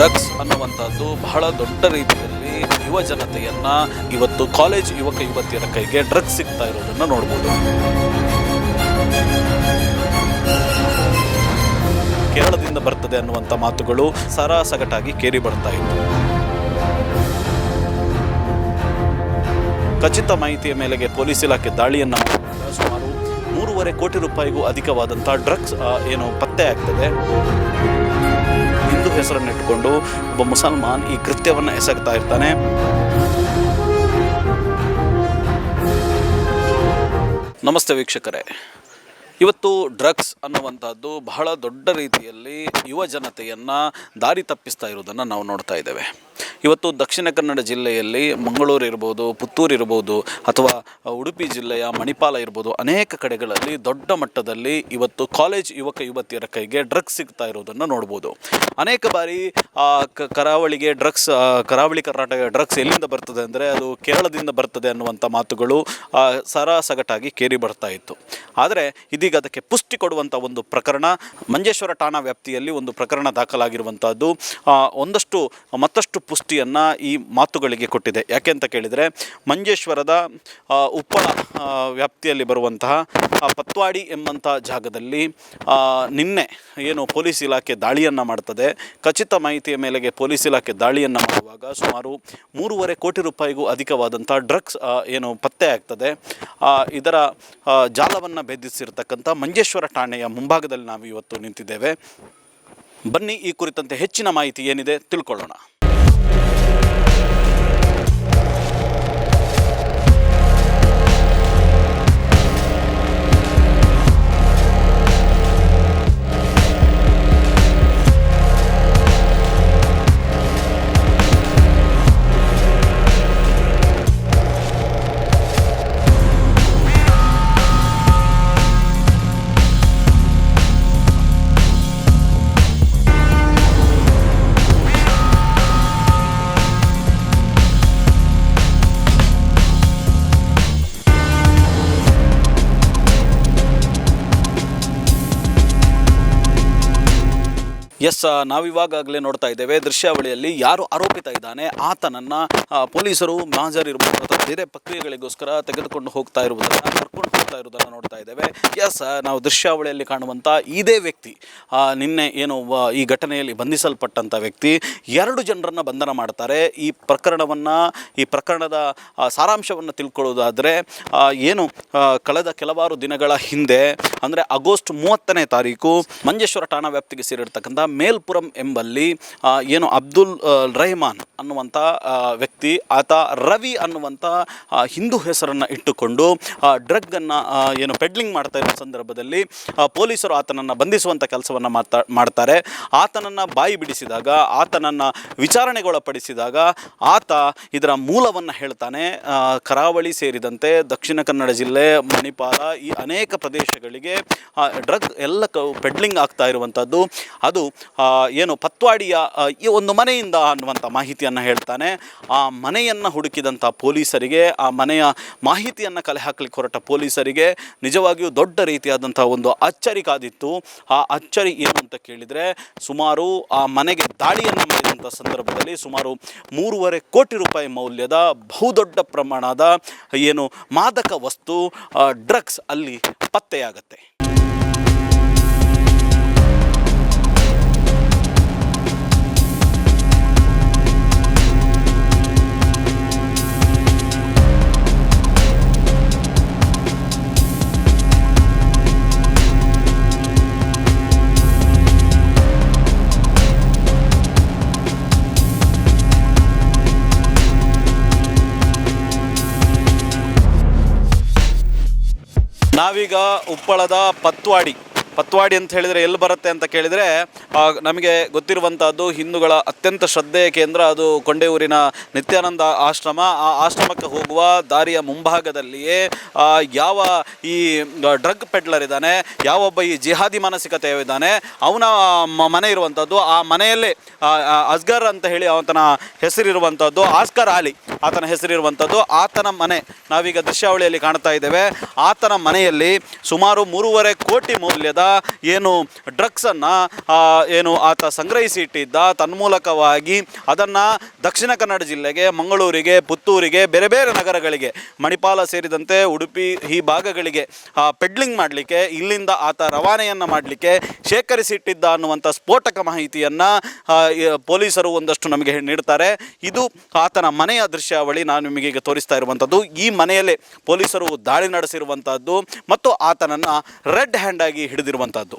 Drugs ಅನ್ನುವಂಥದ್ದು ಬಹಳ ದೊಡ್ಡ ರೀತಿಯಲ್ಲಿ ಯುವ ಜನತೆಯನ್ನ ಇವತ್ತು ಕಾಲೇಜ್ ಯುವಕ ಯುವತಿಯರ ಕೈಗೆ ಡ್ರಗ್ಸ್ ಸಿಗ್ತಾ ಇರೋದನ್ನ ನೋಡ್ಬೋದು. ಕೇರಳದಿಂದ ಬರ್ತದೆ ಅನ್ನುವಂಥ ಮಾತುಗಳು ಸರಾಸಗಟಾಗಿ ಕೇರಿ ಬರ್ತಾ ಇತ್ತು ಖಚಿತ ಮಾಹಿತಿಯ ಮೇಲೆಗೆ ಪೊಲೀಸ್ ಇಲಾಖೆ ದಾಳಿಯನ್ನು ಸುಮಾರು ಮೂರುವರೆ ಕೋಟಿ ರೂಪಾಯಿಗೂ ಅಧಿಕವಾದಂಥ ಡ್ರಗ್ಸ್ ಏನು ಪತ್ತೆ ಆಗ್ತದೆ. ಹೆಸರನ್ನಿಟ್ಟುಕೊಂಡು ಒಬ್ಬ ಮುಸಲ್ಮಾನ್ ಈ ಕೃತ್ಯವನ್ನು ಎಸಗ್ತಾ ಇರ್ತಾನೆ. ನಮಸ್ತೆ ವೀಕ್ಷಕರೇ. ಇವತ್ತು ಡ್ರಗ್ಸ್ ಅನ್ನುವಂಥದ್ದು ಬಹಳ ದೊಡ್ಡ ರೀತಿಯಲ್ಲಿ ಯುವ ಜನತೆಯನ್ನು ದಾರಿ ತಪ್ಪಿಸ್ತಾ ಇರೋದನ್ನು ನಾವು ನೋಡ್ತಾ ಇದ್ದೇವೆ. ಇವತ್ತು ದಕ್ಷಿಣ ಕನ್ನಡ ಜಿಲ್ಲೆಯಲ್ಲಿ ಮಂಗಳೂರು ಇರ್ಬೋದು, ಪುತ್ತೂರು ಇರ್ಬೋದು, ಅಥವಾ ಉಡುಪಿ ಜಿಲ್ಲೆಯ ಮಣಿಪಾಲ ಇರ್ಬೋದು, ಅನೇಕ ಕಡೆಗಳಲ್ಲಿ ದೊಡ್ಡ ಮಟ್ಟದಲ್ಲಿ ಇವತ್ತು ಕಾಲೇಜ್ ಯುವಕ ಯುವತಿಯರ ಕೈಗೆ ಡ್ರಗ್ಸ್ ಸಿಗ್ತಾ ಇರೋದನ್ನು ನೋಡ್ಬೋದು. ಅನೇಕ ಬಾರಿ ಕರಾವಳಿಗೆ ಡ್ರಗ್ಸ್ ಕರಾವಳಿ ಕರ್ನಾಟಕ ಡ್ರಗ್ಸ್ ಎಲ್ಲಿಂದ ಬರ್ತದೆ ಅಂದರೆ ಅದು ಕೇರಳದಿಂದ ಬರ್ತದೆ ಅನ್ನುವಂಥ ಮಾತುಗಳು ಸರಾಸಗಟಾಗಿ ಕೇರಿ ಬರ್ತಾ ಇತ್ತು. ಆದರೆ ಇದೀಗ ಅದಕ್ಕೆ ಪುಷ್ಟಿ ಕೊಡುವಂಥ ಒಂದು ಪ್ರಕರಣ, ಮಂಜೇಶ್ವರ ಠಾಣಾ ವ್ಯಾಪ್ತಿಯಲ್ಲಿ ಒಂದು ಪ್ರಕರಣ ದಾಖಲಾಗಿರುವಂಥದ್ದು ಒಂದಷ್ಟು, ಮತ್ತಷ್ಟು ಪುಷ್ಟಿಯನ್ನು ಈ ಮಾತುಗಳಿಗೆ ಕೊಟ್ಟಿದೆ. ಯಾಕೆ ಅಂತ ಕೇಳಿದರೆ, ಮಂಜೇಶ್ವರದ ಉಪ್ಪಳ ವ್ಯಾಪ್ತಿಯಲ್ಲಿ ಬರುವಂತಹ ಪತ್ವಾಡಿ ಎಂಬಂಥ ಜಾಗದಲ್ಲಿ ನಿನ್ನೆ ಏನು ಪೊಲೀಸ್ ಇಲಾಖೆ ದಾಳಿಯನ್ನು ಮಾಡ್ತದೆ. ಖಚಿತ ಮಾಹಿತಿಯ ಮೇಲೆಗೆ ಪೊಲೀಸ್ ಇಲಾಖೆ ದಾಳಿಯನ್ನು ಮಾಡುವಾಗ ಸುಮಾರು ಮೂರುವರೆ ಕೋಟಿ ರೂಪಾಯಿಗೂ ಅಧಿಕವಾದಂಥ ಡ್ರಗ್ಸ್ ಏನು ಪತ್ತೆ ಆಗ್ತದೆ. ಇದರ ಜಾಲವನ್ನು ಭೇದಿಸಿರ್ತಕ್ಕಂಥ ಮಂಜೇಶ್ವರ ಠಾಣೆಯ ಮುಂಭಾಗದಲ್ಲಿ ನಾವು ಇವತ್ತು ನಿಂತಿದ್ದೇವೆ. ಬನ್ನಿ ಈ ಕುರಿತಂತೆ ಹೆಚ್ಚಿನ ಮಾಹಿತಿ ಏನಿದೆ ತಿಳ್ಕೊಳ್ಳೋಣ. ಎಸ್ ನಾವಿವಾಗಲೇ ನೋಡ್ತಾ ಇದ್ದೇವೆ. ದೃಶ್ಯಾವಳಿಯಲ್ಲಿ ಯಾರು ಆರೋಪಿತ ಇದ್ದಾನೆ, ಆತನನ್ನು ಪೊಲೀಸರು ಮಾಜರ್ ಇರ್ಬೋದು ಅಥವಾ ಬೇರೆ ಪ್ರಕ್ರಿಯೆಗಳಿಗೋಸ್ಕರ ತೆಗೆದುಕೊಂಡು ಹೋಗ್ತಾ ಇರುವುದನ್ನು ಕರ್ಕೊಂಡು ಹೋಗ್ತಾ ಇರೋದನ್ನು ನೋಡ್ತಾ ಇದ್ದೇವೆ. ಎಸ್ ನಾವು ದೃಶ್ಯಾವಳಿಯಲ್ಲಿ ಕಾಣುವಂಥ ಇದೇ ವ್ಯಕ್ತಿ ನಿನ್ನೆ ಏನು ಈ ಘಟನೆಯಲ್ಲಿ ಬಂಧಿಸಲ್ಪಟ್ಟಂಥ ವ್ಯಕ್ತಿ, ಎರಡು ಜನರನ್ನು ಬಂಧನ ಮಾಡ್ತಾರೆ. ಈ ಪ್ರಕರಣವನ್ನು, ಈ ಪ್ರಕರಣದ ಸಾರಾಂಶವನ್ನು ತಿಳ್ಕೊಳ್ಳೋದಾದರೆ ಏನು ಕಳೆದ ಕೆಲವಾರು ದಿನಗಳ ಹಿಂದೆ, ಅಂದರೆ ಆಗಸ್ಟ್ ಮೂವತ್ತನೇ ತಾರೀಕು, ಮಂಜೇಶ್ವರ ಠಾಣಾ ವ್ಯಾಪ್ತಿಗೆ ಸೇರಿರ್ತಕ್ಕಂಥ ಮೇಲ್ಪುರಂ ಎಂಬಲ್ಲಿ ಏನು ಅಬ್ದುಲ್ ರೆಹಮಾನ್ ಅನ್ನುವಂಥ ವ್ಯಕ್ತಿ, ಆತ ರವಿ ಅನ್ನುವಂಥ ಹಿಂದೂ ಹೆಸರನ್ನು ಇಟ್ಟುಕೊಂಡು ಡ್ರಗ್ಗನ್ನು ಏನು ಪೆಡ್ಲಿಂಗ್ ಮಾಡ್ತಾ ಇರೋ ಸಂದರ್ಭದಲ್ಲಿ ಪೊಲೀಸರು ಆತನನ್ನು ಬಂಧಿಸುವಂಥ ಕೆಲಸವನ್ನು ಮಾಡ್ತಾ, ಮಾಡ್ತಾರೆ. ಆತನನ್ನು ಬಾಯಿ ಬಿಡಿಸಿದಾಗ, ಆತನನ್ನು ವಿಚಾರಣೆಗೊಳಪಡಿಸಿದಾಗ ಆತ ಇದರ ಮೂಲವನ್ನು ಹೇಳ್ತಾನೆ. ಕರಾವಳಿ ಸೇರಿದಂತೆ ದಕ್ಷಿಣ ಕನ್ನಡ ಜಿಲ್ಲೆ, ಮಣಿಪಾಲ, ಈ ಅನೇಕ ಪ್ರದೇಶಗಳಿಗೆ ಡ್ರಗ್ ಎಲ್ಲ ಕ, ಪೆಡ್ಲಿಂಗ್ ಆಗ್ತಾ ಇರುವಂಥದ್ದು ಅದು ಏನು ಪತ್ವಾಡಿಯ ಈ ಒಂದು ಮನೆಯಿಂದ ಅನ್ನುವಂಥ ಮಾಹಿತಿಯನ್ನು ಹೇಳ್ತಾನೆ. ಆ ಮನೆಯನ್ನು ಹುಡುಕಿದಂಥ ಪೊಲೀಸರಿಗೆ, ಆ ಮನೆಯ ಮಾಹಿತಿಯನ್ನು ಕಲೆ ಹಾಕಲಿಕ್ಕೆ ಹೊರಟ ಪೊಲೀಸರಿಗೆ ನಿಜವಾಗಿಯೂ ದೊಡ್ಡ ರೀತಿಯಾದಂಥ ಒಂದು ಅಚ್ಚರಿ ಕಾದಿತ್ತು. ಆ ಅಚ್ಚರಿ ಏನು ಅಂತ ಕೇಳಿದರೆ ಸುಮಾರು ಆ ಮನೆಗೆ ದಾಳಿಯನ್ನು ಮಾಡಿದಂಥ ಸಂದರ್ಭದಲ್ಲಿ ಸುಮಾರು ಮೂರುವರೆ ಕೋಟಿ ರೂಪಾಯಿ ಮೌಲ್ಯದ ಬಹುದೊಡ್ಡ ಪ್ರಮಾಣದ ಏನು ಮಾದಕ ವಸ್ತು ಡ್ರಗ್ಸ್ ಅಲ್ಲಿ ಪತ್ತೆಯಾಗತ್ತೆ. ನಾವೀಗ ಉಪ್ಪಳದ ಪತ್ವಾಡಿ ಪತ್ವಾಡಿ ಅಂತ ಹೇಳಿದರೆ ಎಲ್ಲಿ ಬರುತ್ತೆ ಅಂತ ಕೇಳಿದರೆ ನಮಗೆ ಗೊತ್ತಿರುವಂಥದ್ದು ಹಿಂದೂಗಳ ಅತ್ಯಂತ ಶ್ರದ್ಧೆಯ ಕೇಂದ್ರ ಅದು ಕೊಂಡೆಯೂರಿನ ನಿತ್ಯಾನಂದ ಆಶ್ರಮ. ಆ ಆಶ್ರಮಕ್ಕೆ ಹೋಗುವ ದಾರಿಯ ಮುಂಭಾಗದಲ್ಲಿಯೇ ಯಾವ ಈ ಡ್ರಗ್ ಪೆಡ್ಲರ್ ಇದ್ದಾನೆ ಯಾವೊಬ್ಬ ಈ ಜಿಹಾದಿ ಮಾನಸಿಕತೆ ಇದ್ದಾನೆ, ಅವನ ಮನೆ ಇರುವಂಥದ್ದು ಆ ಮನೆಯಲ್ಲೇ ಅಸ್ಗರ್ ಅಂತ ಹೇಳಿ ಆತನ ಹೆಸರಿರುವಂಥದ್ದು ಆಸ್ಕರ್ ಆಲಿ ಆತನ ಹೆಸರಿರುವಂಥದ್ದು ಆತನ ಮನೆ. ನಾವೀಗ ದೃಶ್ಯಾವಳಿಯಲ್ಲಿ ಕಾಣ್ತಾ ಇದ್ದೇವೆ. ಆತನ ಮನೆಯಲ್ಲಿ ಸುಮಾರು ಮೂರುವರೆ ಕೋಟಿ ಮೌಲ್ಯದ ಏನು ಡ್ರಗ್ಸನ್ನು ಏನು ಆತ ಸಂಗ್ರಹಿಸಿ ಇಟ್ಟಿದ್ದ ತನ್ಮೂಲಕವಾಗಿ ಅದನ್ನು ದಕ್ಷಿಣ ಕನ್ನಡ ಜಿಲ್ಲೆಗೆ, ಮಂಗಳೂರಿಗೆ, ಪುತ್ತೂರಿಗೆ, ಬೇರೆ ಬೇರೆ ನಗರಗಳಿಗೆ, ಮಣಿಪಾಲ ಸೇರಿದಂತೆ ಉಡುಪಿ ಈ ಭಾಗಗಳಿಗೆ ಪೆಡ್ಲಿಂಗ್ ಮಾಡಲಿಕ್ಕೆ, ಇಲ್ಲಿಂದ ಆತ ರವಾನೆಯನ್ನು ಮಾಡಲಿಕ್ಕೆ ಶೇಖರಿಸಿಟ್ಟಿದ್ದ ಅನ್ನುವಂಥ ಸ್ಫೋಟಕ ಮಾಹಿತಿಯನ್ನು ಪೊಲೀಸರು ಒಂದಷ್ಟು ನಮಗೆ ನೀಡ್ತಾರೆ. ಇದು ಆತನ ಮನೆಯ ದೃಶ್ಯಾವಳಿ ನಾನು ನಿಮಗೆ ಈಗ ತೋರಿಸ್ತಾ ಇರುವಂಥದ್ದು ಈ ಮನೆಯಲ್ಲೇ ಪೊಲೀಸರು ದಾಳಿ ನಡೆಸಿರುವಂಥದ್ದು ಮತ್ತು ಆತನನ್ನು ರೆಡ್ ಹ್ಯಾಂಡ್ ಆಗಿ ಹಿಡಿದಿರುವಂಥದ್ದು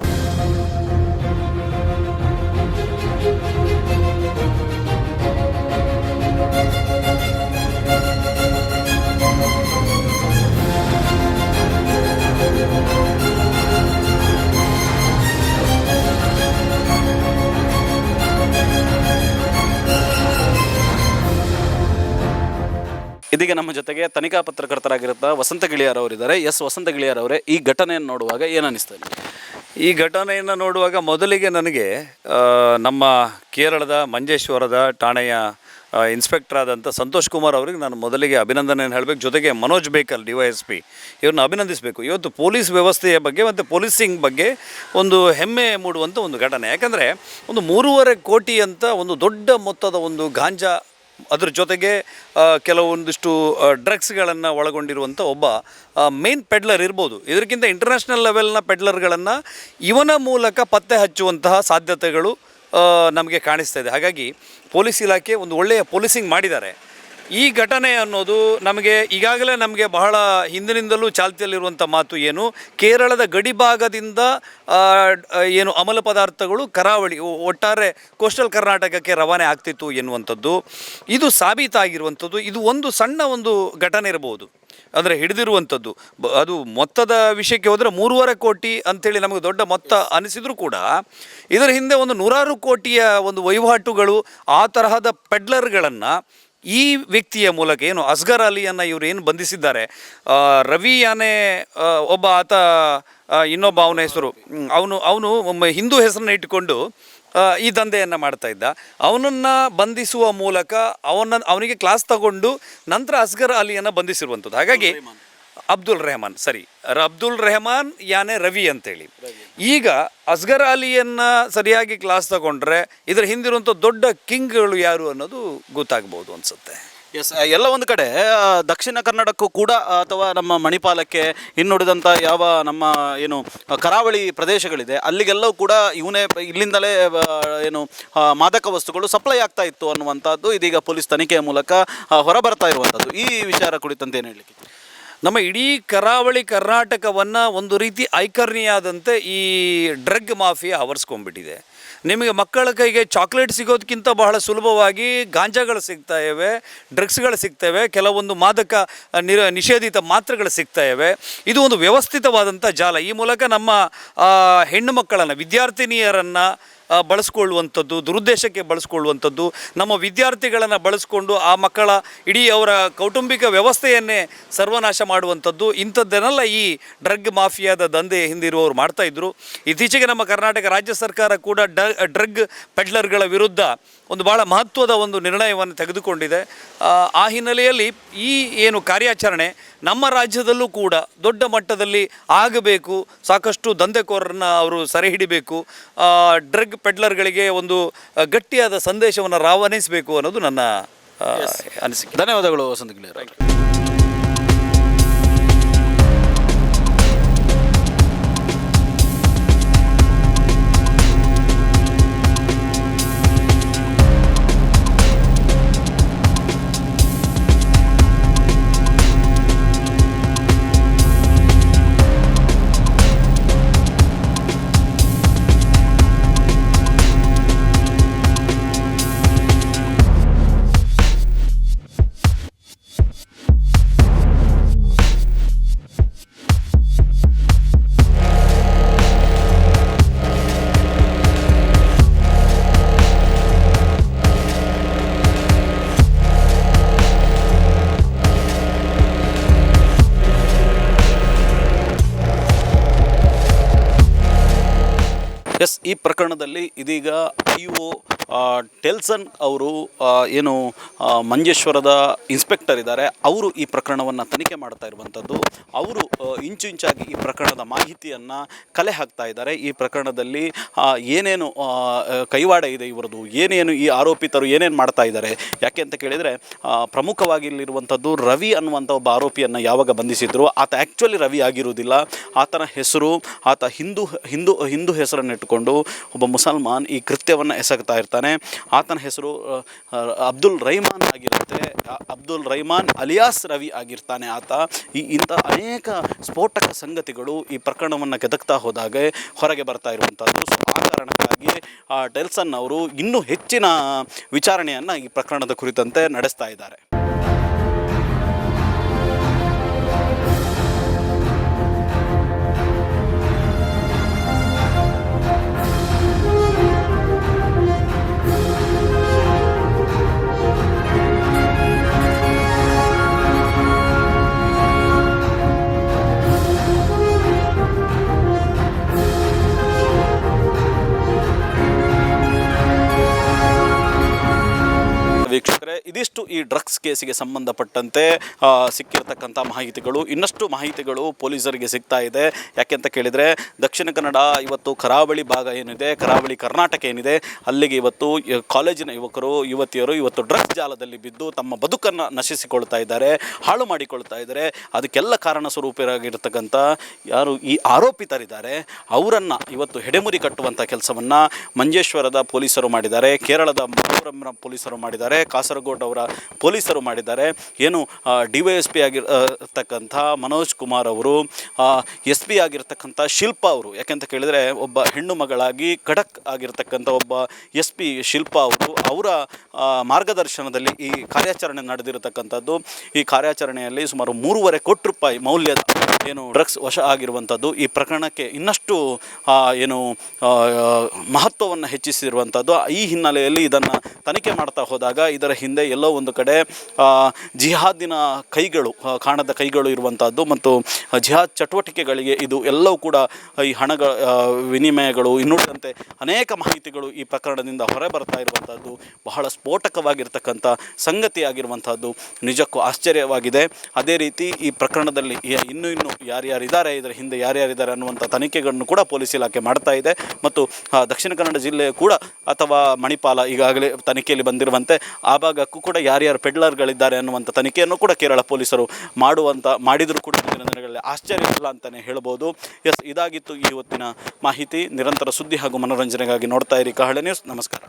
ಇದೀಗ ನಮ್ಮ ಜೊತೆಗೆ ತನಿಖಾ ಪತ್ರಕರ್ತರಾಗಿರುತ್ತ ವಸಂತ ಗಿಳಿಯಾರ್ ಅವರಿದ್ದಾರೆ. ಎಸ್ ವಸಂತ ಗಿಳಿಯಾರ್ ಅವರೇ, ಈ ಘಟನೆಯನ್ನು ನೋಡುವಾಗ ಏನನ್ನಿಸ್ತದೆ ಈ ಘಟನೆಯನ್ನು ನೋಡುವಾಗ ಮೊದಲಿಗೆ ನನಗೆ ನಮ್ಮ ಕೇರಳದ ಮಂಜೇಶ್ವರದ ಠಾಣೆಯ ಇನ್ಸ್ಪೆಕ್ಟರ್ ಆದಂಥ ಸಂತೋಷ್ ಕುಮಾರ್ ಅವರಿಗೆ ನಾನು ಮೊದಲಿಗೆ ಅಭಿನಂದನೆಯನ್ನು ಹೇಳಬೇಕು. ಜೊತೆಗೆ Manoj Bekal, D Y S P ಇವ್ರನ್ನ ಅಭಿನಂದಿಸಬೇಕು. ಇವತ್ತು ಪೊಲೀಸ್ ವ್ಯವಸ್ಥೆಯ ಬಗ್ಗೆ ಮತ್ತು ಪೊಲೀಸಿಂಗ್ ಬಗ್ಗೆ ಒಂದು ಹೆಮ್ಮೆ ಮೂಡುವಂಥ ಒಂದು ಘಟನೆ. ಯಾಕಂದರೆ ಒಂದು ಮೂರುವರೆ ಕೋಟಿ ಅಂತ ಒಂದು ದೊಡ್ಡ ಮೊತ್ತದ ಒಂದು ಗಾಂಜಾ ಅದ್ರ ಜೊತೆಗೆ ಕೆಲವೊಂದಿಷ್ಟು ಡ್ರಗ್ಸ್ಗಳನ್ನು ಒಳಗೊಂಡಿರುವಂಥ ಒಬ್ಬ ಮೇನ್ ಪೆಡ್ಲರ್ ಇರ್ಬೋದು. ಇದಕ್ಕಿಂತ ಇಂಟರ್ನ್ಯಾಷನಲ್ ಲೆವೆಲ್ನ ಪೆಡ್ಲರ್ಗಳನ್ನು ಇವನ ಮೂಲಕ ಪತ್ತೆ ಹಚ್ಚುವಂತಹ ಸಾಧ್ಯತೆಗಳು ನಮಗೆ ಕಾಣಿಸ್ತಾ ಇದೆ. ಹಾಗಾಗಿ, ಪೊಲೀಸ್ ಇಲಾಖೆ ಒಂದು ಒಳ್ಳೆಯ ಪೊಲೀಸಿಂಗ್ ಮಾಡಿದ್ದಾರೆ. ಈ ಘಟನೆ ಅನ್ನೋದು ನಮಗೆ ಈಗಾಗಲೇ ನಮಗೆ ಬಹಳ ಹಿಂದಿನಿಂದಲೂ ಚಾಲ್ತಿಯಲ್ಲಿರುವಂಥ ಮಾತು ಏನು? ಕೇರಳದ ಗಡಿಭಾಗದಿಂದ ಏನು ಅಮಲ ಪದಾರ್ಥಗಳು ಕರಾವಳಿ ಒಟ್ಟಾರೆ ಕೋಸ್ಟಲ್ ಕರ್ನಾಟಕಕ್ಕೆ ರವಾನೆ ಆಗ್ತಿತ್ತು ಎನ್ನುವಂಥದ್ದು. ಇದು ಸಾಬೀತಾಗಿರುವಂಥದ್ದು. ಇದು ಒಂದು ಸಣ್ಣ ಒಂದು ಘಟನೆ ಇರಬಹುದು ಅಂದರೆ ಹಿಡಿದಿರುವಂಥದ್ದು. ಅದು ಮೊತ್ತದ ವಿಷಯಕ್ಕೆ ಹೋದರೆ ಮೂರುವರೆ ಕೋಟಿ ಅಂಥೇಳಿ ನಮಗೆ ದೊಡ್ಡ ಮೊತ್ತ ಅನಿಸಿದರೂ ಕೂಡ, ಇದರ ಹಿಂದೆ ಒಂದು ನೂರಾರು ಕೋಟಿಯ ಒಂದು ವಹಿವಾಟುಗಳು ಆ ತರಹದ ಪೆಡ್ಲರ್ಗಳನ್ನು ಈ ವ್ಯಕ್ತಿಯ ಮೂಲಕ ಏನು ಅಸ್ಗರ್ ಅಲಿಯನ್ನು ಇವರು ಏನು ಬಂಧಿಸಿದ್ದಾರೆ? ರವಿ ಯಾನೆ ಒಬ್ಬ ಆತ ಇನ್ನೊಬ್ಬ ಅವನ ಹೆಸರು ಅವನು ಅವನು ಹಿಂದೂ ಹೆಸರನ್ನ ಇಟ್ಟುಕೊಂಡು ಈ ದಂಧೆಯನ್ನು ಮಾಡ್ತಾ ಇದ್ದ. ಅವನನ್ನು ಬಂಧಿಸುವ ಮೂಲಕ ಅವನ, ಅವನಿಗೆ ಕ್ಲಾಸ್ ತಗೊಂಡು ನಂತರ ಅಸ್ಗರ್ ಅಲಿಯನ್ನು ಬಂಧಿಸಿರುವಂಥದ್ದು. ಹಾಗಾಗಿ ಅಬ್ದುಲ್ ರೆಹಮಾನ್, ಸರಿ. ಅಬ್ದುಲ್ ರೆಹಮಾನ್ ಯಾನೆ ರವಿ ಅಂತೇಳಿ. ಈಗ ಅಸ್ಗರ್ ಅಲಿಯನ್ನು ಸರಿಯಾಗಿ ಕ್ಲಾಸ್ ತಗೊಂಡ್ರೆ ಇದರ ಹಿಂದಿರುವಂಥ ದೊಡ್ಡ ಕಿಂಗ್ಗಳು ಯಾರು ಅನ್ನೋದು ಗೊತ್ತಾಗ್ಬೋದು ಅನ್ಸುತ್ತೆ. ಎಸ್ ಎಲ್ಲ ಒಂದು ಕಡೆ ದಕ್ಷಿಣ ಕನ್ನಡಕ್ಕೂ ಕೂಡ ಅಥವಾ ನಮ್ಮ ಮಣಿಪಾಲಕ್ಕೆ ಇನ್ನುಳಿದಂಥ ಯಾವ ನಮ್ಮ, ಏನು ಕರಾವಳಿ ಪ್ರದೇಶಗಳಿದೆ, ಅಲ್ಲಿಗೆಲ್ಲವೂ ಕೂಡ ಇವನೇ ಇಲ್ಲಿಂದಲೇ ಏನು ಮಾದಕ ವಸ್ತುಗಳು ಸಪ್ಲೈ ಆಗ್ತಾ ಇತ್ತು ಅನ್ನುವಂಥದ್ದು ಇದೀಗ ಪೊಲೀಸ್ ತನಿಖೆಯ ಮೂಲಕ ಹೊರಬರ್ತಾ ಇರುವಂಥದ್ದು. ಈ ವಿಚಾರ ಕುರಿತಂತೆ ಏನು ಹೇಳಲಿಕ್ಕೆ? ನಮ್ಮ ಇಡೀ ಕರಾವಳಿ ಕರ್ನಾಟಕವನ್ನು ಒಂದು ರೀತಿ ಐಕರ್ಣಿಯಾದಂತೆ ಈ ಡ್ರಗ್ ಮಾಫಿಯಾ ಆವರಿಸ್ಕೊಂಡ್ಬಿಟ್ಟಿದೆ. ನಿಮಗೆ ಮಕ್ಕಳ ಕೈಗೆ ಚಾಕ್ಲೇಟ್ ಸಿಗೋದಕ್ಕಿಂತ ಬಹಳ ಸುಲಭವಾಗಿ ಗಾಂಜಾಗಳು ಸಿಗ್ತಾ ಇವೆ, ಡ್ರಗ್ಸ್ಗಳು ಸಿಗ್ತವೆ ಕೆಲವೊಂದು ಮಾದಕ ನಿರ ನಿಷೇಧಿತ ಮಾತ್ರೆಗಳು ಸಿಗ್ತಾ ಇದು ಒಂದು ವ್ಯವಸ್ಥಿತವಾದಂಥ ಜಾಲ. ಈ ಮೂಲಕ ನಮ್ಮ ಹೆಣ್ಣು ಮಕ್ಕಳನ್ನು, ವಿದ್ಯಾರ್ಥಿನಿಯರನ್ನು ಬಳಸ್ಕೊಳ್ಳುವಂಥದ್ದು ದುರುದ್ದೇಶಕ್ಕೆ ಬಳಸ್ಕೊಳ್ಳುವಂಥದ್ದು ನಮ್ಮ ವಿದ್ಯಾರ್ಥಿಗಳನ್ನು ಬಳಸ್ಕೊಂಡು ಆ ಮಕ್ಕಳ ಇಡೀ ಅವರ ಕೌಟುಂಬಿಕ ವ್ಯವಸ್ಥೆಯನ್ನೇ ಸರ್ವನಾಶ ಮಾಡುವಂಥದ್ದು ಇಂಥದ್ದನ್ನೆಲ್ಲ ಈ ಡ್ರಗ್ ಮಾಫಿಯಾದ ದಂಧೆ ಹಿಂದಿರುವವರು ಮಾಡ್ತಾ ಇದ್ದರು ಇತ್ತೀಚೆಗೆ ನಮ್ಮ ಕರ್ನಾಟಕ ರಾಜ್ಯ ಸರ್ಕಾರ ಕೂಡ ಡ್ರಗ್ ಪೆಡ್ಲರ್ಗಳ ವಿರುದ್ಧ ಒಂದು ಭಾಳ ಮಹತ್ವದ ಒಂದು ನಿರ್ಣಯವನ್ನು ತೆಗೆದುಕೊಂಡಿದೆ. ಆ, ಹಿನ್ನೆಲೆಯಲ್ಲಿ ಈ ಏನು ಕಾರ್ಯಾಚರಣೆ ನಮ್ಮ ರಾಜ್ಯದಲ್ಲೂ ಕೂಡ ದೊಡ್ಡ ಮಟ್ಟದಲ್ಲಿ ಆಗಬೇಕು ಸಾಕಷ್ಟು ದಂಧೆಕೋರರನ್ನ ಅವರು ಸೆರೆ ಹಿಡಿಬೇಕು. ಡ್ರಗ್ ಪೆಡ್ಲರ್ಗಳಿಗೆ ಒಂದು ಗಟ್ಟಿಯಾದ ಸಂದೇಶವನ್ನು ರವಾನಿಸಬೇಕು ಅನ್ನೋದು ನನ್ನ ಅನಿಸಿಕೆ. ಧನ್ಯವಾದಗಳು ವಸಂತ ಗಿಳಿಯರ್. ಪ್ರಕರಣದಲ್ಲಿ ಇದೀಗ ಐ ಒ ಟೆಲ್ಸನ್ ಅವರು ಏನು ಮಂಜೇಶ್ವರದ ಇನ್ಸ್ಪೆಕ್ಟರ್ ಇದ್ದಾರೆ. ಅವರು ಈ ಪ್ರಕರಣವನ್ನು ತನಿಖೆ ಮಾಡ್ತಾ ಇರುವಂಥದ್ದು ಅವರು ಇಂಚು ಇಂಚಾಗಿ ಈ ಪ್ರಕರಣದ ಮಾಹಿತಿಯನ್ನು ಕಲೆ ಹಾಕ್ತಾ ಇದ್ದಾರೆ. ಈ ಪ್ರಕರಣದಲ್ಲಿ ಏನೇನು ಕೈವಾಡ ಇದೆ ಇವರದು, ಏನೇನು ಈ ಆರೋಪಿತರು ಏನೇನು ಮಾಡ್ತಾ ಇದ್ದಾರೆ. ಯಾಕೆ ಅಂತ ಕೇಳಿದರೆ ಪ್ರಮುಖವಾಗಿ ಇಲ್ಲಿರುವಂಥದ್ದು ರವಿ ಅನ್ನುವಂಥ ಒಬ್ಬ ಆರೋಪಿಯನ್ನು ಯಾವಾಗ ಬಂಧಿಸಿದ್ರು, ಆತ ಆ್ಯಕ್ಚುಲಿ ರವಿ ಆಗಿರುವುದಿಲ್ಲ. ಆತನ ಹೆಸರು, ಆತ ಹಿಂದೂ ಹಿಂದೂ ಹಿಂದೂ ಹೆಸರನ್ನು ಇಟ್ಟುಕೊಂಡು ಒಬ್ಬ ಮುಸಲ್ಮಾನ್ ಈ ಕೃತ್ಯವನ್ನು ಎಸಗ್ತಾ ಇರ್ತಾನೆ. ಆತನ ಹೆಸರು ಅಬ್ದುಲ್ ರೈಮಾನ್ ಆಗಿರುತ್ತೆ. ಅಬ್ದುಲ್ ರೈಮಾನ್ ಅಲಿಯಾಸ್ ರವಿ ಆಗಿರ್ತಾನೆ ಆತ. ಈ ಇಂಥ ಅನೇಕ ಸ್ಫೋಟಕ ಸಂಗತಿಗಳು ಈ ಪ್ರಕರಣವನ್ನು ಕೆದಕ್ತಾ ಹೋದಾಗ ಹೊರಗೆ ಬರ್ತಾ ಇರುವಂಥದ್ದು. ಸೊ ಆ ಕಾರಣಕ್ಕಾಗಿ ಆ, ಟೆಲ್ಸನ್ ಅವರು ಇನ್ನೂ ಹೆಚ್ಚಿನ ವಿಚಾರಣೆಯನ್ನು ಈ ಪ್ರಕರಣದ ಕುರಿತಂತೆ ನಡೆಸ್ತಾ ಇದ್ದಾರೆ. ಕೇಸಿಗೆ ಸಂಬಂಧಪಟ್ಟಂತೆ ಸಿಕ್ಕಿರತಕ್ಕಂಥ ಮಾಹಿತಿಗಳು, ಇನ್ನಷ್ಟು ಮಾಹಿತಿಗಳು ಪೊಲೀಸರಿಗೆ ಸಿಗ್ತಾ ಇದೆ. ಯಾಕೆಂತ ಕೇಳಿದರೆ, ದಕ್ಷಿಣ ಕನ್ನಡ ಇವತ್ತು ಕರಾವಳಿ ಭಾಗ ಏನಿದೆ, ಕರಾವಳಿ ಕರ್ನಾಟಕ ಏನಿದೆ, ಅಲ್ಲಿಗೆ ಇವತ್ತು ಕಾಲೇಜಿನ ಯುವಕರು, ಯುವತಿಯರು ಇವತ್ತು ಡ್ರಗ್ಸ್ ಜಾಲದಲ್ಲಿ ಬಿದ್ದು ತಮ್ಮ ಬದುಕನ್ನು ನಶಿಸಿಕೊಳ್ತಾ ಇದ್ದಾರೆ, ಹಾಳು ಮಾಡಿಕೊಳ್ತಾ ಇದ್ದಾರೆ. ಅದಕ್ಕೆಲ್ಲ ಕಾರಣ ಸ್ವರೂಪರಾಗಿರ್ತಕ್ಕಂಥ ಯಾರು ಈ ಆರೋಪಿತರಿದ್ದಾರೆ, ಅವರನ್ನು ಇವತ್ತು ಹೆಡೆಮುರಿ ಕಟ್ಟುವಂಥ ಕೆಲಸವನ್ನು ಮಂಜೇಶ್ವರದ ಪೊಲೀಸರು ಮಾಡಿದ್ದಾರೆ, ಕೇರಳದ ಮಲಪುರಂ ಪೊಲೀಸರು ಮಾಡಿದ್ದಾರೆ, ಕಾಸರಗೋಡ್ ಅವರ ಪೊಲೀಸರು ಮಾಡಿದ್ದಾರೆ. ಏನು ಡಿ ವೈ ಎಸ್ ಪಿ ಆಗಿರ್ತಕ್ಕಂಥ ಮನೋಜ್ ಕುಮಾರ್ ಅವರು ಎಸ್ ಪಿ ಆಗಿರ್ತಕ್ಕಂಥ ಶಿಲ್ಪಾ ಅವರು, ಯಾಕೆಂತ ಕೇಳಿದರೆ ಒಬ್ಬ ಹೆಣ್ಣು ಮಗಳಾಗಿ ಖಡಕ್ ಆಗಿರ್ತಕ್ಕಂಥ ಒಬ್ಬ ಎಸ್ ಪಿ ಶಿಲ್ಪಾ ಅವರು, ಅವರ ಮಾರ್ಗದರ್ಶನದಲ್ಲಿ ಈ ಕಾರ್ಯಾಚರಣೆ ನಡೆದಿರತಕ್ಕಂಥದ್ದು. ಈ ಕಾರ್ಯಾಚರಣೆಯಲ್ಲಿ ಸುಮಾರು ಮೂರುವರೆ ಕೋಟಿ ರೂಪಾಯಿ ಮೌಲ್ಯದ, ಏನು, ಡ್ರಗ್ಸ್ ವಶ ಆಗಿರುವಂಥದ್ದು, ಈ ಪ್ರಕರಣಕ್ಕೆ ಇನ್ನಷ್ಟು ಏನು ಮಹತ್ವವನ್ನು ಹೆಚ್ಚಿಸಿರುವಂಥದ್ದು. ಈ ಹಿನ್ನೆಲೆಯಲ್ಲಿ ಇದನ್ನು ತನಿಖೆ ಮಾಡ್ತಾ ಹೋದಾಗ ಇದರ ಹಿಂದೆ ಎಲ್ಲೋ ಒಂದು ಕಡೆ ಜಿಹಾದಿನ ಕೈಗಳು ಕಾಣದ ಕೈಗಳು ಇರುವಂಥದ್ದು ಮತ್ತು ಜಿಹಾದ್ ಚಟುವಟಿಕೆಗಳಿಗೆ ಇದು ಎಲ್ಲವೂ ಕೂಡ ಈ ಹಣಗಳ ವಿನಿಮಯಗಳು, ಇನ್ನುಳಿದಂತೆ ಅನೇಕ ಮಾಹಿತಿಗಳು ಈ ಪ್ರಕರಣದಿಂದ ಹೊರ ಬರ್ತಾ ಇರುವಂಥದ್ದು ಬಹಳ ಸ್ಫೋಟಕವಾಗಿರ್ತಕ್ಕಂಥ ಸಂಗತಿಯಾಗಿರುವಂಥದ್ದು ನಿಜಕ್ಕೂ ಆಶ್ಚರ್ಯವಾಗಿದೆ. ಅದೇ ರೀತಿ ಈ ಪ್ರಕರಣದಲ್ಲಿ ಇನ್ನೂ ಇನ್ನೂ ಯಾರ್ಯಾರಿದ್ದಾರೆ, ಇದರ ಹಿಂದೆ ಯಾರ್ಯಾರಿದ್ದಾರೆ ಅನ್ನುವಂಥ ತನಿಖೆಗಳನ್ನು ಕೂಡ ಪೊಲೀಸ್ ಇಲಾಖೆ ಮಾಡ್ತಾ ಇದೆ. ಮತ್ತು ದಕ್ಷಿಣ ಕನ್ನಡ ಜಿಲ್ಲೆ ಕೂಡ ಅಥವಾ ಮಣಿಪಾಲ ಈಗಾಗಲೇ ತನಿಖೆಯಲ್ಲಿ ಬಂದಿರುವಂತೆ, ಆ ಭಾಗಕ್ಕೂ ಕೂಡ ಯಾರ್ಯಾರು ಪೆಡ್ಲರ್ಗಳಿದ್ದಾರೆ ಅನ್ನುವಂಥ ತನಿಖೆಯನ್ನು ಕೂಡ ಕೇರಳ ಪೊಲೀಸರು ಮಾಡುವಂಥ ಮಾಡಿದರೂ ಕೂಡ ಮುಂದಿನ ದಿನಗಳಲ್ಲಿ ಆಶ್ಚರ್ಯ ಇಲ್ಲ ಅಂತಲೇ ಹೇಳ್ಬೋದು. ಎಸ್, ಇದಾಗಿತ್ತು ಈ ಹೊತ್ತಿನ ಮಾಹಿತಿ. ನಿರಂತರ ಸುದ್ದಿ ಹಾಗೂ ಮನೋರಂಜನೆಗಾಗಿ ನೋಡ್ತಾ ಇರಿ ಕಹಳೆ ನ್ಯೂಸ್. ನಮಸ್ಕಾರ.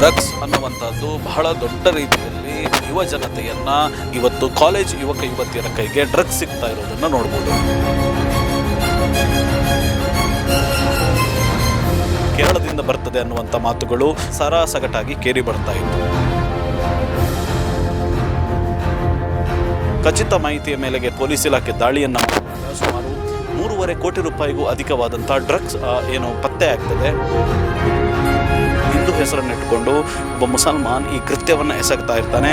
ಡ್ರಗ್ಸ್ ಅನ್ನುವಂಥದ್ದು ಬಹಳ ದೊಡ್ಡ ರೀತಿಯಲ್ಲಿ ಯುವ ಜನತೆಯನ್ನು ಇವತ್ತು ಕಾಲೇಜ್ ಯುವಕ ಯುವತಿಯರ ಕೈಗೆ ಡ್ರಗ್ಸ್ ಸಿಗ್ತಾ ಇರೋದನ್ನು ನೋಡ್ಬೋದು. ಕೇರಳದಿಂದ ಬರ್ತದೆ ಅನ್ನುವಂಥ ಮಾತುಗಳು ಸರಾಸಗಟಾಗಿ ಕೇರಿ ಬರ್ತಾ ಇತ್ತು. ಖಚಿತ ಮಾಹಿತಿಯ ಮೇಲೆಗೆ ಪೊಲೀಸ್ ಇಲಾಖೆ ದಾಳಿಯನ್ನು ಸುಮಾರು ಮೂರುವರೆ ಕೋಟಿ ರೂಪಾಯಿಗೂ ಅಧಿಕವಾದಂಥ ಡ್ರಗ್ಸ್ ಏನು ಪತ್ತೆ ಆಗ್ತದೆ. ಹಿಂದೂ ಹೆಸರನ್ನಿಟ್ಟುಕೊಂಡು ಒಬ್ಬ ಮುಸಲ್ಮಾನ್ ಈ ಕೃತ್ಯವನ್ನು ಎಸಗ್ತಾ ಇರ್ತಾನೆ.